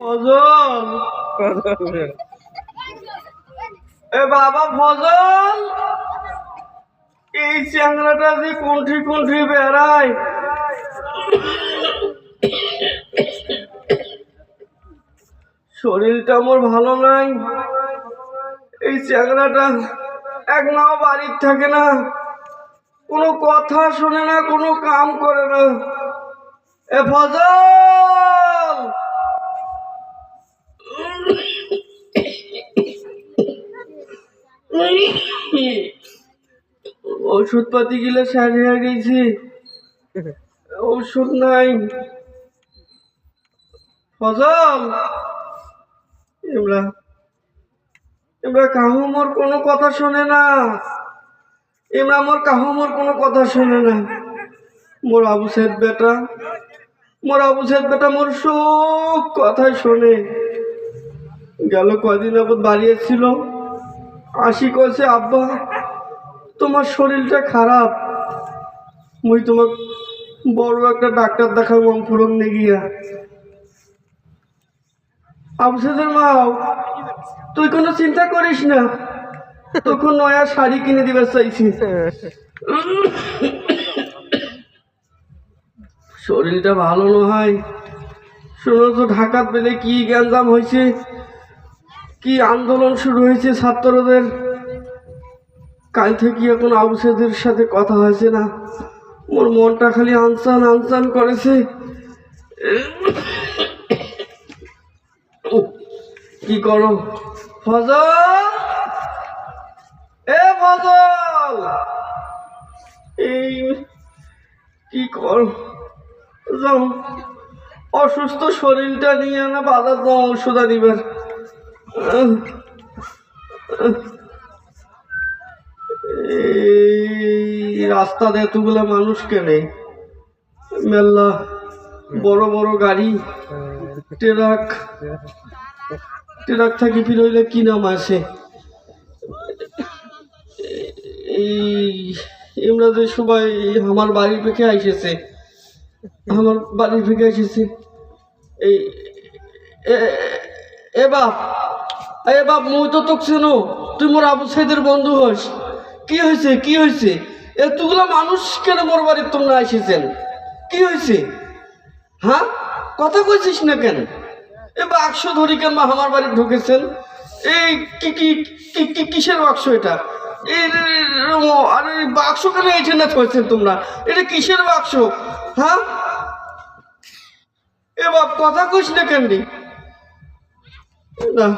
ফজল। এ বাবা ফজল। এই চ্যাংড়াটা যে কুন্ঠি কুন্ঠি বেড়ায়। শরীরটা আমার ভালো নাই। এই চ্যাংড়াটা এক নাও বাড়ির থাকে না। কোনো কথা শোনে না, কোনো কাম করে না। এ ফজল! ওষুধ পাতি গিলে হয়ে গেছি। ওষুধ নাই। ফজল! এমরা এমরা কাহু মোর কোনো কথা শোনে না। এমরা মোর কাহু মোর কোনো কথা শোনে না। মোর আবু সেদ বেটা, মোর আবু সেদ বেটা মোর সব কথাই শোনে। গেল কদিন আবার বাড়ি এসেছিল। আসি কইছে, আব্বা, তোমার শরীরটা খারাপ। মুই তোমার বড় একটা ডাক্তার দেখাবো পূরণ নিয়ে গিয়া আবসেদের মাও, তুই কোনো চিন্তা করিস না। তখন নয়া শাড়ি কিনে দিবে চাইছি। শরীরটা ভালো নয় শোনো তো ঢাকাত পেলে কি গ্যাঞ্জাম হয়েছে কি আন্দোলন শুরু হয়েছে ছাত্রদের? কাল থেকে এখন আবুসেদের সাথে কথা হয়েছে না। ওর মনটা খালি আনসান আনসান করেছে। কি করো? ফজল? এ ফজল! এই, কি কর? অসুস্থ শরীরটা নিয়ে না বাজার দাও ওষুধ আনিবার। এই রাস্তাতে এতগুলা মানুষ কেনে মেলা বড় বড় গাড়ি ট্রাক ট্রাক থাকি ফিরইলে কি নাম আছে এই এমরা যে সবাই আমার বাড়ির পেখে আইসেছে আমার বাড়ির থেকে এসেছে এই এ বাপ এ বাপ, মুই তো তোক চেনো, তুই মোর আবু সাইদের বন্ধু হস। কি হয়েছে কি হয়েছে এতগুলা মানুষ কেন মোর বাড়ির তোমরা এসেছেন কি হয়েছে হ্যাঁ? কথা কইছিস না কেন? এ বাক্স ধরি কেন আমার বাড়ি ঢুকেছেন? এই কি কি কিসের বাক্স এটা? এই আরে বাক্স কেন এইটা না থয়েছেন তোমরা? এটা কিসের বাক্স? হ্যাঁ? এ বাপ, কথা কইস না কেন? না।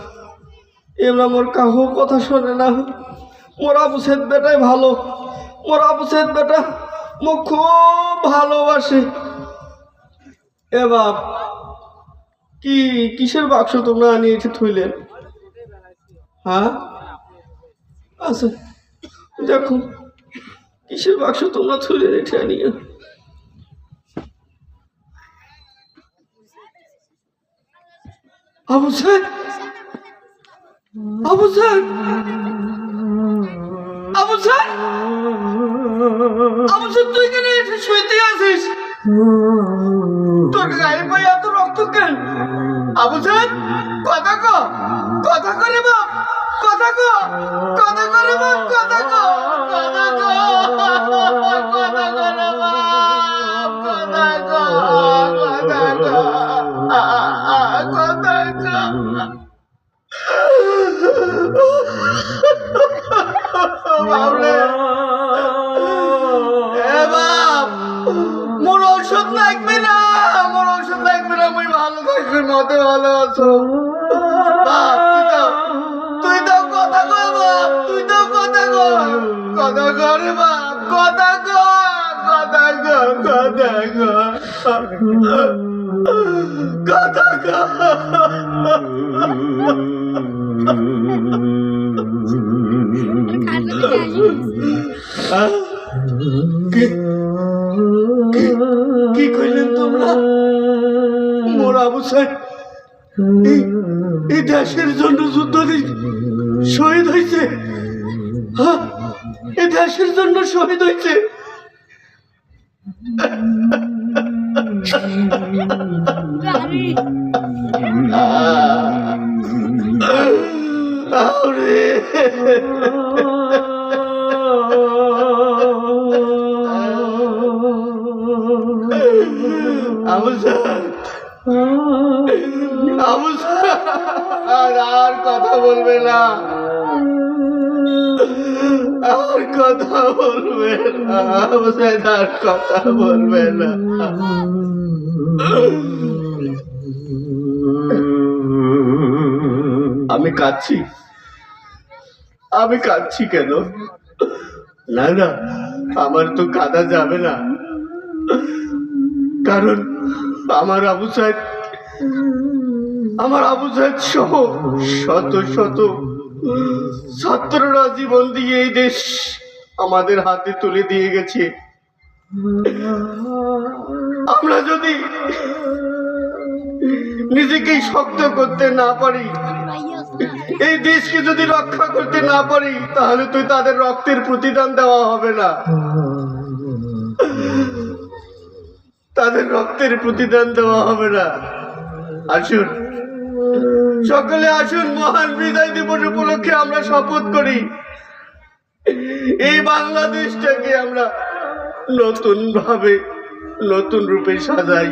এমরা মোর কাহু কথা শোনে না মোর আবু সেদ বেটাই ভালো। মোর আবু সেদ বেটা মো খুব ভালোবাসে। এ বাপ কি, কিসের বাক্স তোমরা আনিয়ে এসে থইলেন হ্যাঁ? আচ্ছা দেখো, কিসের বাক্স তোমরা থইলেন রেখে আনিয়ে? আবু সাহেব আবু সাহেব! আবু সাহেব! আবু সাহেব, তুই কেন এসে শুইতে আছিস তোর গায়ে পায়ে এত রক্ত কেন? আবু সাহেব, কথা ক, কথা করে বাপ, কথা ক, কথা করে বাপ, কথা ক কথা ক, কথা করে বাপ কথা ক কথা ক কথা ক। বাপ, মোর ঔষধ লাগবে না, মোর ঔষধ লাগবে না আমি ভালো থাকবি, মতে ভালো আছো। তুই তো কথা কর বাপ, তুই তো কথা কর কথা কর বাপ, কথা কর কথা কর কথা কর কথা কর কি? কি- কি তোমরা? মোর আবু এই- দেশের জন্য যুদ্ধ শহীদ হয়েছে হ্যাঁ? এই দেশের জন্য শহীদ হয়েছে আরে আর কথা বলবে না। আর কথা বলবে না আর কথা বলবে না। আমি কাঁদছি। আমি কাঁদছি কেন? না না, আমার তো কাঁদা যাবে না। কারণ আমার আবু সাহেব আমার আবু সাহেব সহ শত শত ছাত্ররা জীবন দিয়ে এই দেশ আমাদের হাতে তুলে দিয়ে গেছে। আমরা যদি নিজেকেই শক্ত করতে না পারি, এই দেশকে যদি রক্ষা করতে না পারি, তাহলে তুই তাদের রক্তের প্রতিদান দেওয়া হবে না। তাদের রক্তের প্রতিদান দেওয়া হবে না। আসুন। সকলে আসুন, মহান বিদায় দিবস উপলক্ষে আমরা শপথ করি। এই বাংলাদেশটাকে আমরা নতুন ভাবে নতুন রূপে সাজাই।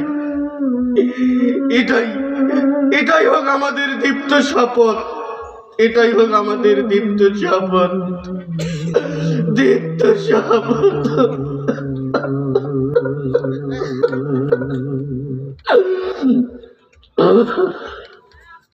এটাই এটাই হোক আমাদের দীপ্ত শপথ। এটাই হোক আমাদের দীপ্ত শপথ। দীপ্ত শপথ।